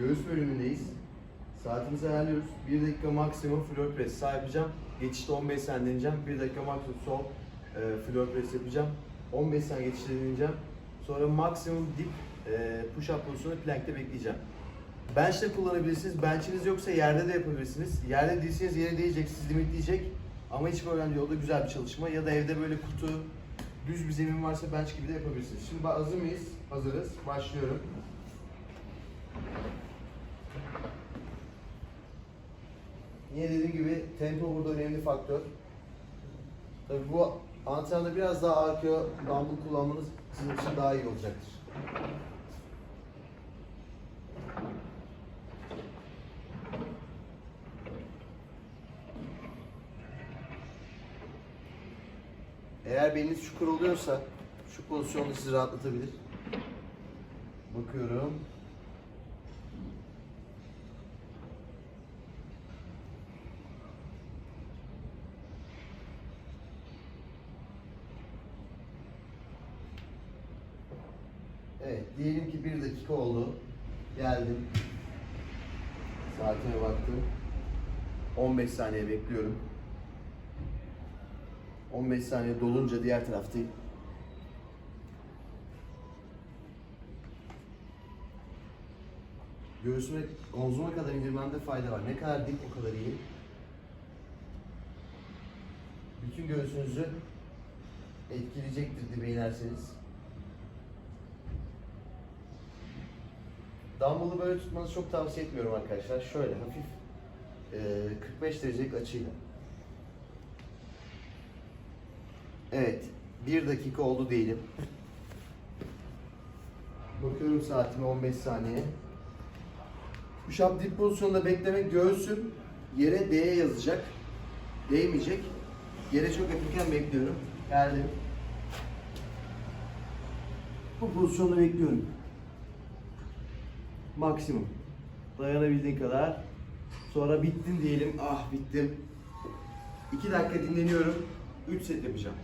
Göğüs bölümündeyiz. Saatimizi ayarlıyoruz. 1 dakika maksimum floor press sağ yapacağım. Geçişte 15 saniye deneyeceğim. 1 dakika maksimum sol e, floor press yapacağım. 15 saniye geçişte deneyeceğim. Sonra maksimum dip e, push up pozisyonu plankte bekleyeceğim. Bench de kullanabilirsiniz. Bench'iniz yoksa yerde de yapabilirsiniz. Yerde değilseniz yere değecek, siz limitleyecek. Ama hiç problem değil. O da güzel bir çalışma. Ya da evde böyle kutu, düz bir zemin varsa bench gibi de yapabilirsiniz. Şimdi hazır mıyız? Hazırız. Başlıyorum. Yine dediğim gibi tempo burada önemli faktör. Tabii bu antrenmanda biraz daha arkaya dumbbell kullanmanız sizin için daha iyi olacaktır. Eğer beliniz çukur oluyorsa şu pozisyonda sizi rahatlatabilir. Bakıyorum. Evet, diyelim ki bir dakika oldu. Geldim. Saatime baktım. 15 saniye bekliyorum. 15 saniye dolunca diğer taraftayım. Göğsüme, omzuma kadar indirmemde fayda var. Ne kadar dik o kadar iyi. Bütün göğsünüzü etkileyecektir dibe inerseniz. Dumbbell'ı böyle tutmanızı çok tavsiye etmiyorum arkadaşlar. Şöyle hafif eee, 45 derecelik açıyla. Evet, bir dakika oldu diyelim. Bakıyorum saatime 15 saniye. Push-up dip pozisyonunda beklemek göğsüm yere D'ye yazacak. Değmeyecek. Yere çok yakınken bekliyorum. Geldim. Bu pozisyonda bekliyorum. Maksimum. Dayanabildiğin kadar. Sonra bittin diyelim. Ah bittim. 2 dakika dinleniyorum. 3 set yapacağım.